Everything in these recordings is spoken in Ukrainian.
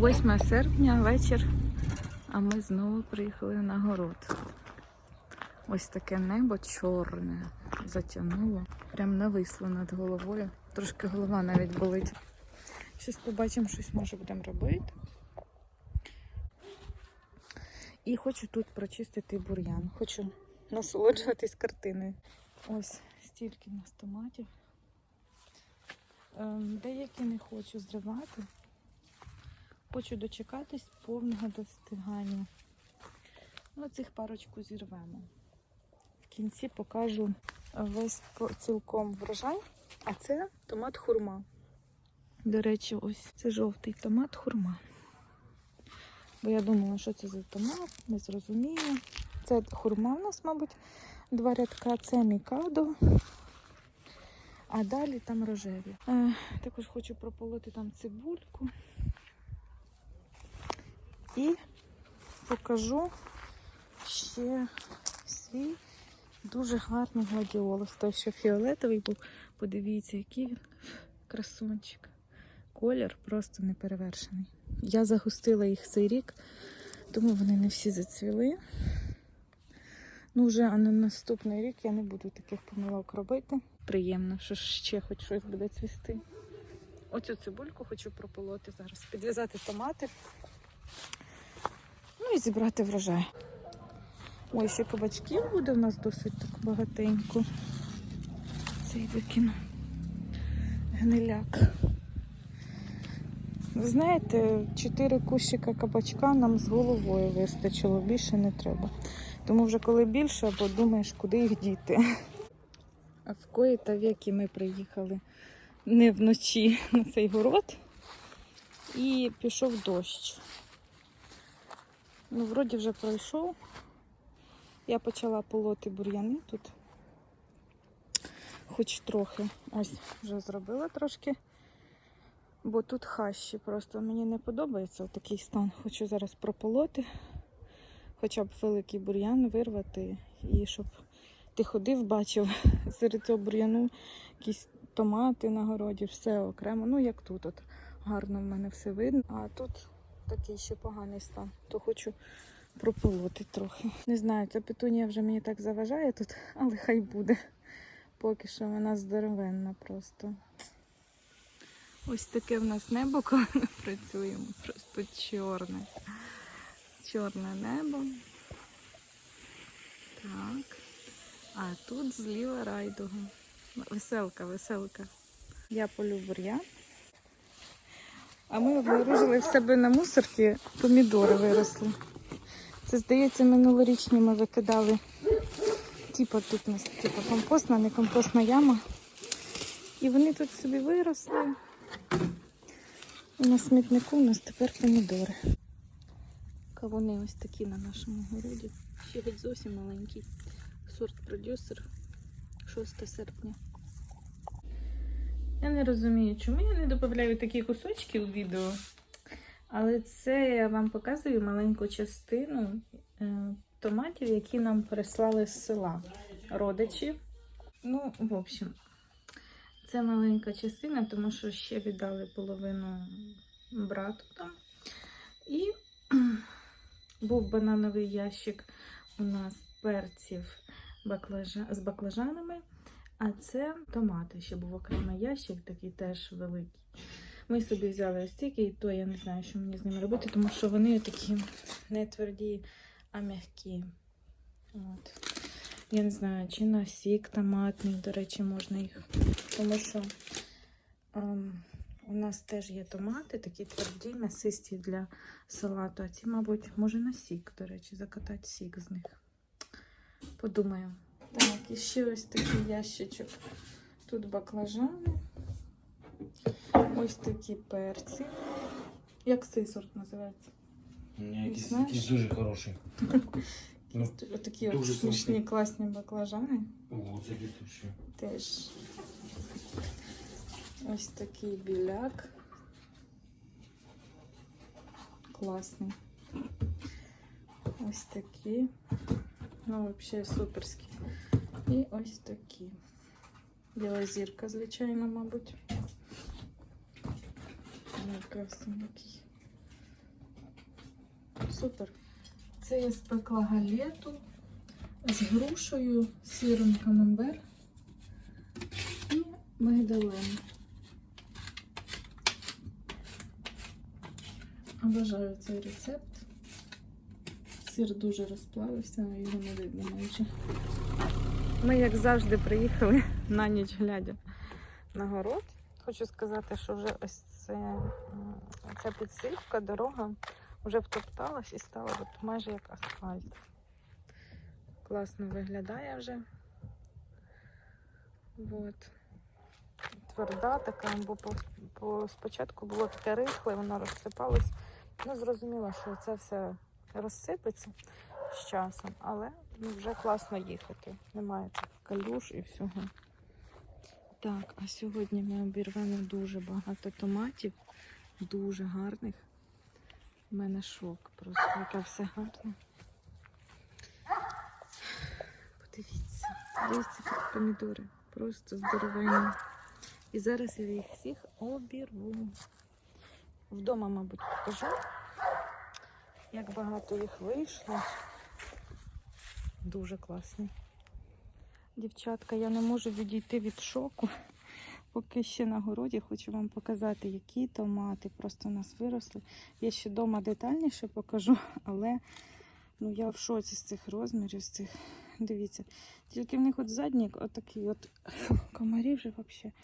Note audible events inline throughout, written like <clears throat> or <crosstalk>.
8 серпня, вечір, а ми знову приїхали на город. Ось таке небо чорне затягнуло, прям нависло над головою. Трошки голова навіть болить. Щось побачимо, щось може будемо робити. І хочу тут прочистити бур'ян. Хочу насолоджуватись картиною. Ось стільки в нас томатів. Ем, Деякі не хочу зривати. Хочу дочекатись повного достигання. Ну, цих парочку зірвемо. В кінці покажу весь цілком врожай, а це томат хурма. До речі, ось це жовтий томат хурма. Бо я думала, що це за томат, не зрозуміла. Це хурма у нас, мабуть, два рядка, це мікадо. А далі там рожеві. Е, також хочу прополоти там цибульку. І покажу ще свій дуже гарний гладіолус. Той, що фіолетовий був. Подивіться, який він красунчик. Колір просто неперевершений. Я загустила їх цей рік, тому вони не всі зацвіли. Ну, вже а на наступний рік я не буду таких помилок робити. Приємно, що ще хоч щось буде цвісти. Оцю цибульку хочу прополоти зараз, підв'язати томати. Ну і зібрати врожай. Ой, ще кабачків буде у нас досить так багатенько. Цей викину. Гниляк. Ви знаєте, чотири кущика кабачка нам з головою вистачило, більше не треба. Тому вже коли більше, або думаєш, куди їх діти. А в кої та віки ми приїхали не вночі на цей город і пішов дощ. Ну, вроді вже пройшов. Я почала полоти бур'яни тут. Хоч трохи. Ось вже зробила трошки. Бо тут хащі просто мені не подобається такий стан. Хочу зараз прополоти, хоча б великий бур'ян вирвати і щоб ти ходив, бачив <laughs> серед цього бур'яну якісь томати на городі, все окремо. Ну як тут от гарно в мене все видно. А тут такий ще поганий стан. То хочу прополоти трохи. Не знаю, ця петунія вже мені так заважає тут, але хай буде. Поки що вона здоровенна просто. Ось таке в нас небо, <laughs> коли ми працюємо. Просто чорне. Чорне небо. Так. А тут зліва райдуга. Веселка, веселка. Я полю бур'ян. А ми обнаружили в себе на мусорці помідори виросли. Це, здається, минулорічні ми викидали. Типа тут у нас типа компостна, не компостна яма. І вони тут собі виросли. І на смітнику у нас тепер помідори. Кавуни ось такі на нашому городі. Ще геть зовсім маленький. Сорт продюсер 6 серпня. Я не розумію, чому я не додаю такі кусочки у відео. Але це я вам показую маленьку частину е, томатів, які нам прислали з села родичі. Ну, в общем, це маленька частина, тому що ще віддали половину брату там. І <clears throat> був банановий ящик у нас перців баклажа... з баклажанами. А це томати. Ще був окремий ящик, такий теж великий. Ми собі взяли ось тільки, і то я не знаю, що мені з ними робити, тому що вони такі не тверді, а м'які. От. Я не знаю, чи на сік томатний, до речі, можна їх. Тому що ем, у нас теж є томати, такі тверді, м'ясисті для салату. А ці, мабуть, може на сік, до речі, закатати сік з них. Подумаю. Так, і ще ось такий ящичок. Тут баклажани. Ось такі перці. Як цей сорт називається? Ні, якийсь, знаєш? якийсь дуже хороший. <laughs> Ну, Ось такі от Дуже смішні смачний. класні баклажани. Ого, це вообще. Теж. Ось такий біляк. Класний. Ось такі. Ну, взагалі суперські. І ось такі. Біла зірка, звичайно, мабуть. Ну, красивенький. супер. Це я спекла галету з грушею, сиром камамбер і мигдалем. Обожаю цей рецепт. Сир дуже розплавився, його не видно майже. Ми, як завжди, приїхали <laughs> на ніч глядя на город. Хочу сказати, що вже ось це, ця підсипка, дорога вже втопталась і стала от майже як асфальт. Класно виглядає вже. От. Тверда така, бо по, по, спочатку було таке рихле, воно розсипалось. Ну, зрозуміло, що це все розсипеться з часом, але ну, вже класно їхати. Немає цих калюш і всього. Так, а сьогодні ми обірвемо дуже багато томатів, дуже гарних. У мене шок просто, яке все гарне. Подивіться, дивіться як помідори. Просто здоровенні. І зараз я їх всіх обірву. Вдома, мабуть, покажу, як багато їх вийшло. Дуже класні. Дівчатка, я не можу відійти від шоку. Поки ще на городі хочу вам показати, які томати просто у нас виросли. Я ще вдома детальніше покажу, але ну, я в шоці з цих розмірів, з цих. Дивіться. Тільки в них от заднік, отакий от <laughs> комарі вже взагалі.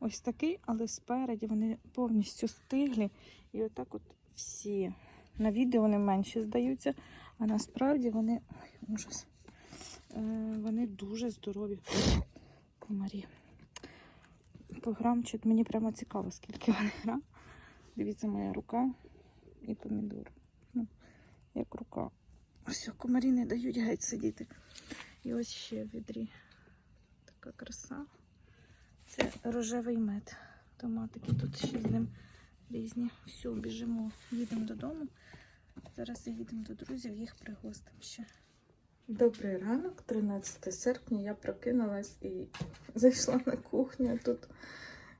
Ось такий, але спереді вони повністю стиглі. І отак от всі. На відео вони менші здаються, а насправді вони. Ой, ужас. Е, вони дуже здорові комарі. По грамчик мені прямо цікаво, скільки вони грам. Дивіться, моя рука і помідор. Ну, як рука. Все, комарі не дають геть сидіти. І ось ще в відрі. Така краса. Це рожевий мед. Томатики тут ще з ним різні. Все, біжимо, їдемо додому. Зараз їдемо до друзів, їх пригостимо ще. Добрий ранок, 13 серпня. Я прокинулась і зайшла на кухню. Тут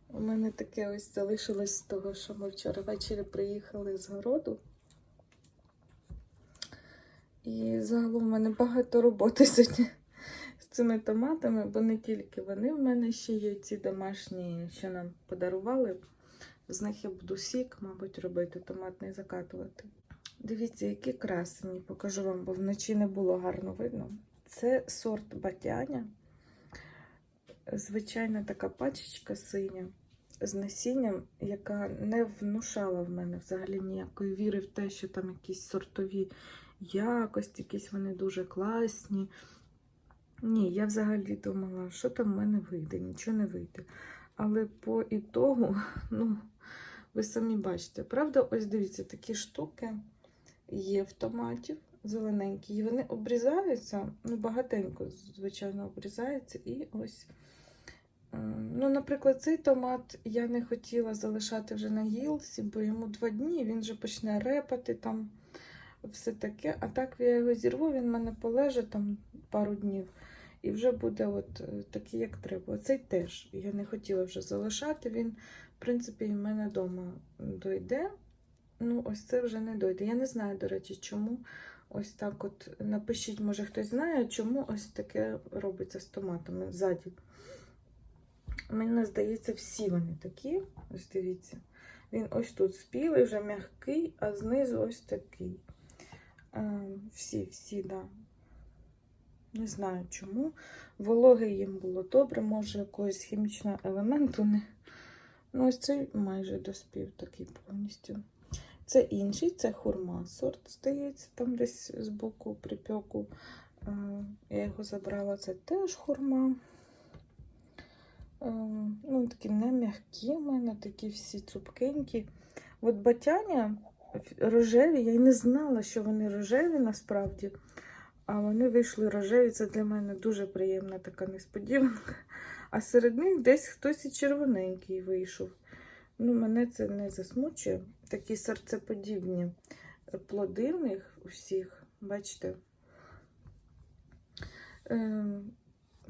у мене таке ось залишилось з того, що ми вчора ввечері приїхали з городу. І загалом в мене багато роботи <laughs> сьогодні з цими томатами, бо не тільки вони в мене ще є ці домашні, що нам подарували. З них я буду сік, мабуть, робити, томатний закатувати. Дивіться, які красені, покажу вам, бо вночі не було гарно видно. Це сорт батяня. Звичайна така пачечка синя з насінням, яка не внушала в мене взагалі ніякої віри в те, що там якісь сортові якості, якісь вони дуже класні. Ні, я взагалі думала, що там в мене вийде, нічого не вийде. Але по ітогу, <laughs> ну, ви самі бачите, правда, ось дивіться, такі штуки є в томатів зелененькі, і вони обрізаються, ну, багатенько, звичайно, обрізаються. І ось, е, ну, наприклад, цей томат я не хотіла залишати вже на гілці, бо йому два дні, він вже почне репати там все таке. А так я його зірву, він в мене полеже там пару днів. І вже буде от е, такий, як треба. Оцей теж я не хотіла вже залишати. Він, в принципі, в мене вдома дойде. Ну, ось це вже не дойде. Я не знаю, до речі, чому ось так от. Напишіть, може хтось знає, чому ось таке робиться з томатами ззаді. Мені здається, всі вони такі. Ось дивіться. Він ось тут спілий, вже м'який, а знизу ось такий. Е, Всі, всі, да. Не знаю чому. Вологи їм було добре, може якогось хімічного елементу не. Ну, ось цей майже доспів такий повністю. Це інший, це хурма сорт, здається, там десь з боку припеку. Е, Я його забрала, це теж хурма. Е, Ну, такі не м'які в мене, такі всі цупкенькі. От батяня рожеві, я й не знала, що вони рожеві насправді. А вони вийшли рожеві. Це для мене дуже приємна така несподіванка. А серед них десь хтось і червоненький вийшов. Ну, мене це не засмучує. Такі серцеподібні плоди в них усіх, бачите? Ем,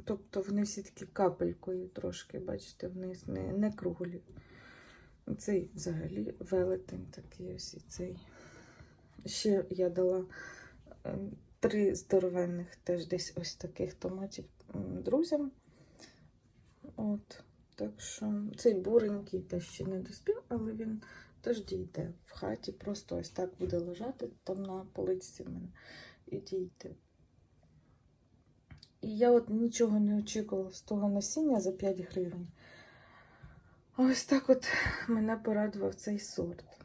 тобто вони всі такі капелькою трошки, бачите, вниз, не, не круглі. Цей взагалі велетень такий ось і цей. Ще я дала е, три здоровенних, теж десь ось таких томатів друзям. От. Так що цей буренький теж ще не доспів, але він теж дійде в хаті. Просто ось так буде лежати там на поличці в мене і дійде. І я от нічого не очікувала з того насіння за 5 гривень. А ось так от мене порадував цей сорт.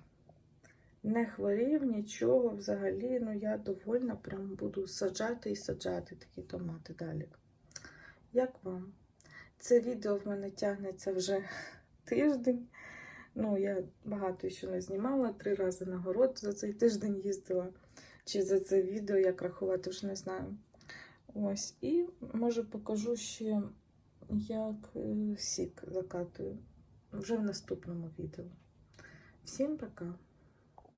Не хворів нічого взагалі. Ну я довольна, прям буду саджати і саджати такі томати далі. Як вам? Це відео в мене тягнеться вже <laughs> тиждень. Ну, я багато ще не знімала, три рази на город за цей тиждень їздила. Чи за це відео, як рахувати, вже не знаю. Ось. І може покажу ще, як е, сік закатую вже в наступному відео. Всім пока!